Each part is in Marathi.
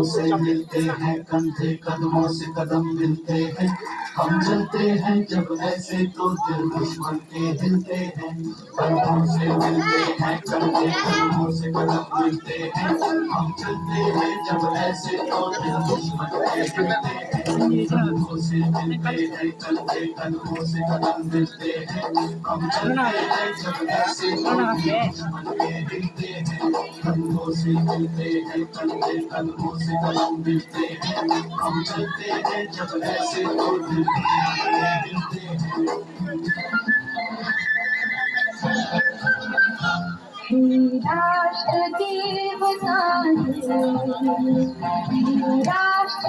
कदमों से मिलते हैं, कंधे कदमों से कदम मिलते हैं। हम चलते हैं जब ऐसे तो दिल दुश्मन के हिलते हैं। कंधों से मिलते हैं, कंधे कदमों से कदम मिलते हैं। हम चलते हैं जब ऐसे तो दिल दुश्मन के हिलते हैं। कंधों से मिलते हैं कंधे कदमों से कदम मिलते हैं हम चलते हैं जब ऐसे तो दिल दुश्मन के हिलते हैं राष्ट्र देवता राष्ट्र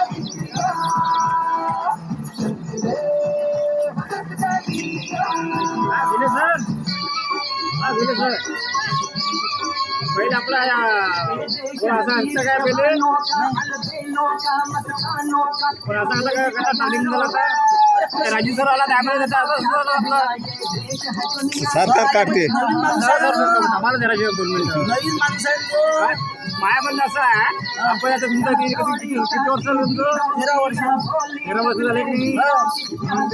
पहिले आपला कोणाचा अंत काय पहिले कोणाचा अंत काय कसा तालीम झाला राजू सर आला त्यामुळे. सरकार काढते आम्हाला जरा जेवण दोन मिनिटं. नवीन माणूस आहे तो काय? माया म्हणणं असं आहे आपण आता तुमचं किती किती किती वर्ष तेरा वर्ष तेरा वर्ष झाले की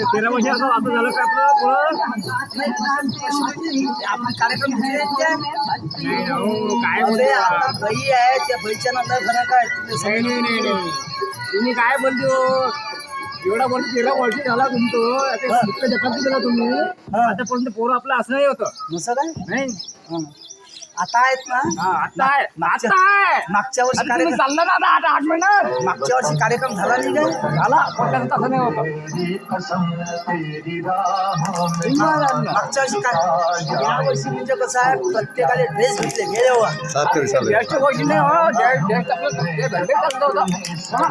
तेरा वर्ष असं असं झालं का आपलं पुढं कार्यक्रम? नाही अहो, काय बोलतो आता बाई आहे त्या बाईच्या नंतर नाही नाही नाही तुम्ही काय बोलतो एवढा वर्ष तेरा वर्ष झाला तुमचं. आता जगात गेला तुम्ही. आतापर्यंत पोरं आपलं असं नाही होतं. नसं काय? नाही. आता आहेत ना? हा, आता आहे. आता आहे. मागच्या वर्षी आता तुम्ही कार्यक्रम चालला ना आता आठ आठ महिन्यात मागच्या वर्षी कार्यक्रम झाला नाही काय? झाला. पण त्याचं तसं नाही होतं. मागच्या वर्षी काय? या वर्षी म्हणजे कसं आहे? प्रत्येकाने ड्रेस घेतले गेल्यावर. सरकारी चालू आहे. ज्येष्ठ गोष्टी नाही हो ज्ये- ज्येष्ठ आपलं ते धंदे चाललं होतं. हा.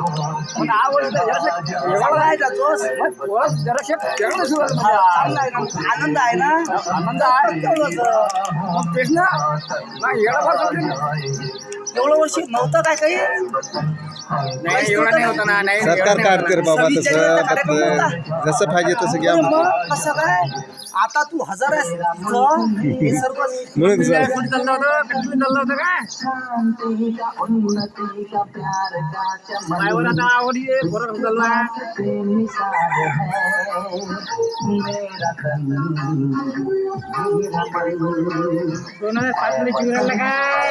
पण हा वर्ष जरासं वेगळं आहे. आहे का तोच मग थोडं जरासं वेगळं सुरू झालं. म्हणजे. चांगला आहे ना आनंद आहे ना? आनंद आहे. तेवढंच. मग तेच ना. 那你让他放 एवढं वर्षी नव्हतं काय काही? नाही एवढा नाही होता ना नाही सरकार काढते रे बाबा सव्वीस जानेवारीचा तसं कार्यक्रम होता. जसं पाहिजे तसं घ्या मग कसं काय? आता तू हज़ार आहेस हे सर्व म्हणून. सर. कुठे चाललं होतं? कुठे चाललं होतं काय? शांति का उन्नति का प्यार का चमन ड्रायव्हर आता आवडी आहे पोरं कसं चाललं आहे. से निसार है मेरा तन मेरा मन दोन हज़ार पाच मध्ये चिवरायला काय?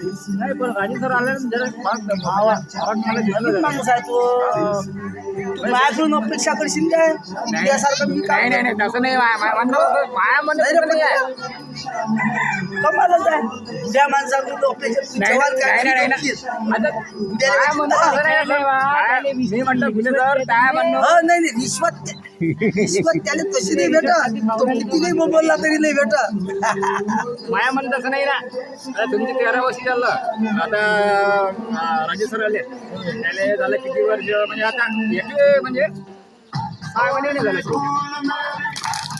नाही पण राजू सर आले जरा. माणूस आहे तो तू माझ्याकडून अपेक्षा करशील काय? त्यासारखं मी नाही काय नाही नाही तसं नाही. माया म्हणणं. कमालच आहे. उद्या माणसाकडून तू नाही रिश्वत रिश्वत त्याला तशी नाही भेटत तो किती नाही बोलला तरी नाही भेटत माया म्हणत तसं नाही ना. आता तुमचे तेरा वर्ष झालं. आता अं, सर आले. त्याला झालं किती वर्ष? म्हणजे आता एक म्हणजे सहा महिने नाही झाले.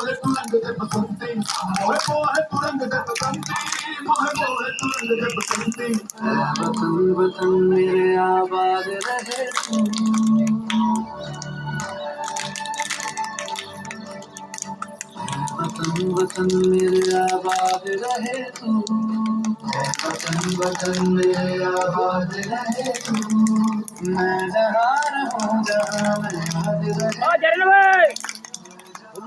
बोले तुरंग दे बसंती मोहे बोले तुरंग दे बसंती मोहे बोले तुरंग दे बसंती वतन वतन मेरे आबाद रहे वतन वतन मेरे आबाद रहे वतन वतन मेरे आबाद रहे तू मैं जहान हूँ जहाँ मैं हाजिर रहे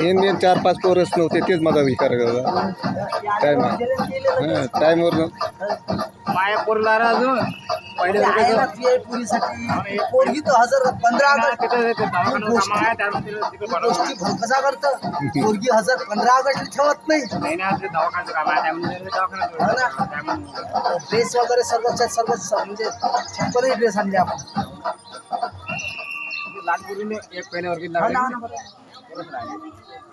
मेन मेन चार पाच पोरच नव्हते तेच माझा विचार करता टाईम हां टाईमवर माया पोरला अजून. पहिले ते ती पुरीसाठी पोरगी तर हजर पंधरा ऑगस्ट ते गोष्ट- करतं पोरगी हजर पंधरा ऑगस्ट ठेवत नाही. नाही ना ते दवाखान्याचं काम आहे त्यामुळे ते दवाखान्यात हो ना. ठेवलं. त्यामुळे ड्रेस वगैरे सर्वच्या सर्व म्हणजे छप्पनही ड्रेस आणले आपण. लहान एक पहिल्यावर हो ना, हो ना, बरोबर. Udah.